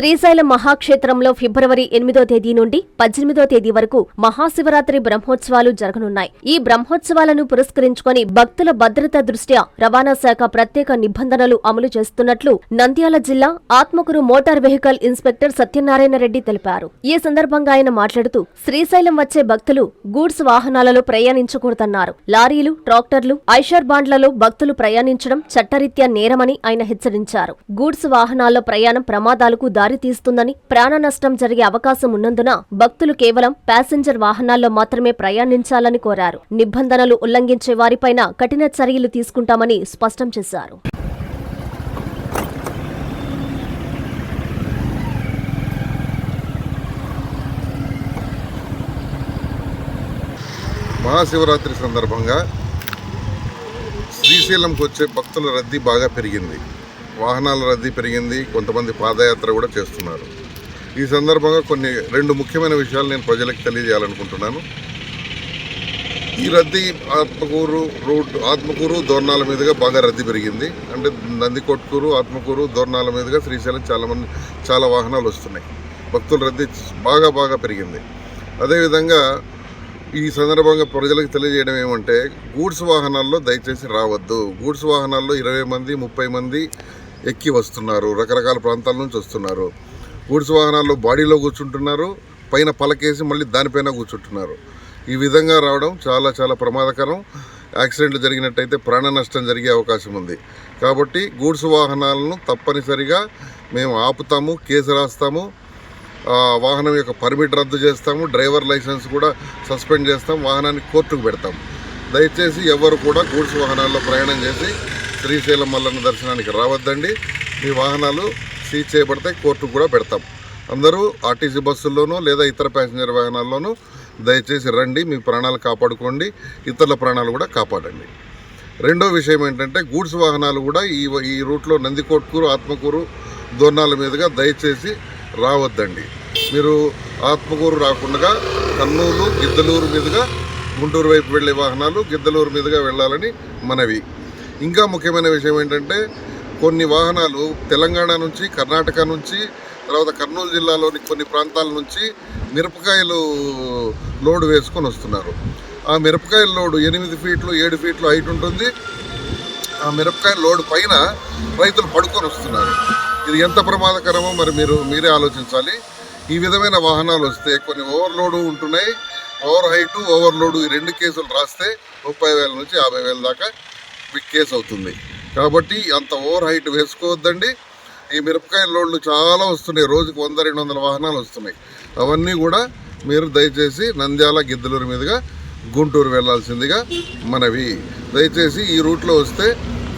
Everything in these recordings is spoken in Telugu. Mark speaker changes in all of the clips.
Speaker 1: శ్రీశైలం మహాక్షేత్రంలో ఫిబ్రవరి ఎనిమిదో తేదీ నుండి పద్దెనిమిదో తేదీ వరకు మహాశివరాత్రి బ్రహ్మోత్సవాలు జరగనున్నాయి. ఈ బ్రహ్మోత్సవాలను పురస్కరించుకొని భక్తుల భద్రత దృష్ట్యా రవాణా శాఖ ప్రత్యేక నిబంధనలు అమలు చేస్తున్నట్లు నంద్యాల జిల్లా Atmakur motor vehicle inspector Satyanarayana Reddy తెలిపారు. ఈ సందర్భంగా ఆయన మాట్లాడుతూ శ్రీశైలం వచ్చే భక్తులు గూడ్స్ వాహనాలలో ప్రయాణించకూడదన్నారు. లారీలు ట్రాక్టర్లు ఐషర్ బాండ్లలో భక్తులు ప్రయాణించడం చట్టరీత్యా నేరమని ఆయన హెచ్చరించారు. గూడ్స్ వాహనాల్లో ప్రయాణం ప్రమాదాలకు దారి దారితీస్తుందని ప్రాణ నష్టం జరిగే అవకాశం ఉన్నందున భక్తులు కేవలం ప్యాసింజర్ వాహనాల్లో మాత్రమే ప్రయాణించాలని కోరారు. నిబంధనలు ఉల్లంఘించే వారిపైన కఠిన చర్యలు తీసుకుంటామని స్పష్టం చేశారు.
Speaker 2: మహాశివరాత్రి సందర్భంగా శ్రీశైలంకి వచ్చే భక్తుల రద్దీ బాగా పెరిగింది. వాహనాల రద్దీ పెరిగింది కొంతమంది పాదయాత్ర కూడా చేస్తున్నారు. ఈ సందర్భంగా కొన్ని రెండు ముఖ్యమైన విషయాలు నేను ప్రజలకు తెలియజేయాలనుకుంటున్నాను. ఈ రద్దీ ఆత్మకూరు రూట్ ఆత్మకూరు దోర్నాల మీదుగా బాగా రద్దీ పెరిగింది. అంటే నందికొట్కూరు ఆత్మకూరు దోర్నాల మీదుగా శ్రీశైలం చాలామంది చాలా వాహనాలు వస్తున్నాయి. భక్తుల రద్దీ బాగా బాగా పెరిగింది. అదేవిధంగా ఈ సందర్భంగా ప్రజలకు తెలియజేయడం ఏమంటే గూడ్స్ వాహనాల్లో దయచేసి రావద్దు. గూడ్స్ వాహనాల్లో ఇరవై మంది ముప్పై మంది ఎక్కి వస్తున్నారు రకరకాల ప్రాంతాల నుంచి వస్తున్నారు. గూడ్స్ వాహనాల్లో బాడీలో కూర్చుంటున్నారు పైన పలకేసి మళ్ళీ దానిపైన కూర్చుంటున్నారు. ఈ విధంగా రావడం చాలా చాలా ప్రమాదకరం. యాక్సిడెంట్లు జరిగినట్టయితే ప్రాణ నష్టం జరిగే అవకాశం ఉంది. కాబట్టి గూడ్స్ వాహనాలను తప్పనిసరిగా మేము ఆపుతాము కేసు రాస్తాము వాహనం యొక్క పర్మిట్ రద్దు చేస్తాము డ్రైవర్ లైసెన్స్ కూడా సస్పెండ్ చేస్తాం వాహనాన్ని కోర్టుకు పెడతాం. దయచేసి ఎవరు కూడా గూడ్స్ వాహనాల్లో ప్రయాణం చేసి శ్రీశైలం మల్లన్న దర్శనానికి రావద్దండి. మీ వాహనాలు సీజ్ చేయబడితే కోర్టుకు కూడా పెడతాం. అందరూ ఆర్టీసీ బస్సుల్లోనూ లేదా ఇతర ప్యాసింజర్ వాహనాల్లోనూ దయచేసి రండి మీ ప్రాణాలు కాపాడుకోండి ఇతరుల ప్రాణాలు కూడా కాపాడండి. రెండో విషయం ఏంటంటే గూడ్స్ వాహనాలు కూడా ఈ ఈ రూట్లో నందికోట్కూరు ఆత్మకూరు దోర్నాల మీదుగా దయచేసి రావద్దండి. మీరు ఆత్మకూరు రాకుండా కర్నూలు గిద్దలూరు మీదుగా గుంటూరు వైపు వెళ్ళే వాహనాలు గిద్దలూరు మీదుగా వెళ్ళాలని మనవి. ఇంకా ముఖ్యమైన విషయం ఏంటంటే కొన్ని వాహనాలు తెలంగాణ నుంచి కర్ణాటక నుంచి తర్వాత కర్నూలు జిల్లాలోని కొన్ని ప్రాంతాల నుంచి మిరపకాయలు లోడ్ వేసుకొని వస్తున్నారు. ఆ మిరపకాయల లోడు ఎనిమిది ఫీట్లు ఏడు ఫీట్లు హైట్ ఉంటుంది. ఆ మిరపకాయ లోడ్ పైన రైతులు పడుకొని వస్తున్నారు. ఇది ఎంత ప్రమాదకరమో మరి మీరు మీరే ఆలోచించాలి. ఈ విధమైన వాహనాలు వస్తే కొన్ని ఓవర్లోడు ఉంటున్నాయి. ఓవర్ హైటు ఓవర్లోడు ఈ రెండు కేసులు రాస్తే ముప్పై వేల నుంచి యాభై వేల దాకా బిగ్ కేసు అవుతుంది. కాబట్టి అంత ఓవర్ హైట్ వేసుకోవద్దండి. ఈ మిరపకాయ లోడ్లు చాలా వస్తున్నాయి. రోజుకు వంద రెండు వందల వాహనాలు వస్తున్నాయి. అవన్నీ కూడా మీరు దయచేసి నంద్యాల గిద్దలూరు మీదుగా గుంటూరు వెళ్ళాల్సిందిగా మనవి. దయచేసి ఈ రూట్లో వస్తే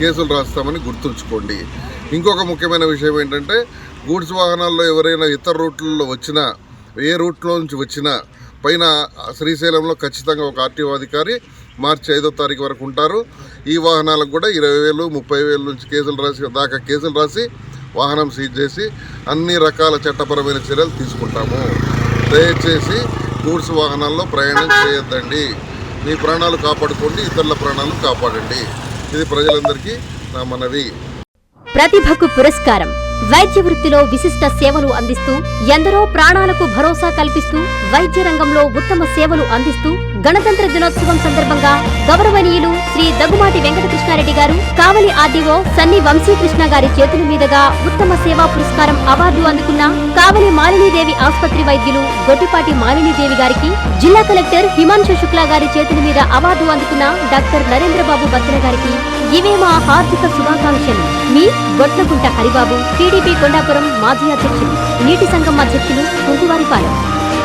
Speaker 2: కేసులు రాస్తామని గుర్తుంచుకోండి. ఇంకొక ముఖ్యమైన విషయం ఏంటంటే గూడ్స్ వాహనాల్లో ఎవరైనా ఇతర రూట్లలో వచ్చినా ఏ రూట్లో నుంచి వచ్చినా పైన శ్రీశైలంలో ఖచ్చితంగా ఒక ఆర్టీఓ అధికారి మార్చి ఐదో తారీఖు వరకు ఉంటారు. ఈ వాహనాలకు కూడా ఇరవై వేలు ముప్పై వేలు నుంచి కేసులు రాసి దాకా కేసులు రాసి వాహనం సీజ్ చేసి అన్ని రకాల చట్టపరమైన చర్యలు తీసుకుంటాము. దయచేసి గూడ్స్ వాహనాల్లో ప్రయాణం చేయొద్దండి. మీ ప్రాణాలు కాపాడుకోండి ఇతరుల ప్రాణాలు కాపాడండి. ఇది ప్రజలందరికీ నా మనవి.
Speaker 1: ప్రతిభకు పురస్కారం. వైద్య వృత్తిలో విశిష్ట సేవలు అందిస్తూ ఎందరో ప్రాణాలకు భరోసా కల్పిస్తూ వైద్య రంగంలో ఉత్తమ సేవలు అందిస్తూ గణతంత్ర దినోత్సవం సందర్భంగా గౌరవనీయులు శ్రీ దగ్గుమాటి వెంకటకృష్ణారెడ్డి గారు కావలి ఆర్డీఓ సన్ని వంశీకృష్ణ గారి చేతుల మీదుగా ఉత్తమ సేవా పురస్కారం అవార్డు అందుకున్న కావలి మాలినీదేవి ఆసుపత్రి వైద్యులు గొట్టిపాటి మాలినీదేవి గారికి జిల్లా కలెక్టర్ హిమాంశు శుక్లా గారి చేతుల మీద అవార్డు అందుకున్న డాక్టర్ నరేంద్రబాబు బత్తల గారికి ఇవే మా హార్దిక శుభాకాంక్షలు. మీ గొట్లకుంట హరిబాబు టీడీపీ కొండాపురం మాజీ అధ్యక్షులు నీటి సంఘం అధ్యక్షులు కుంకువారిపాలెం.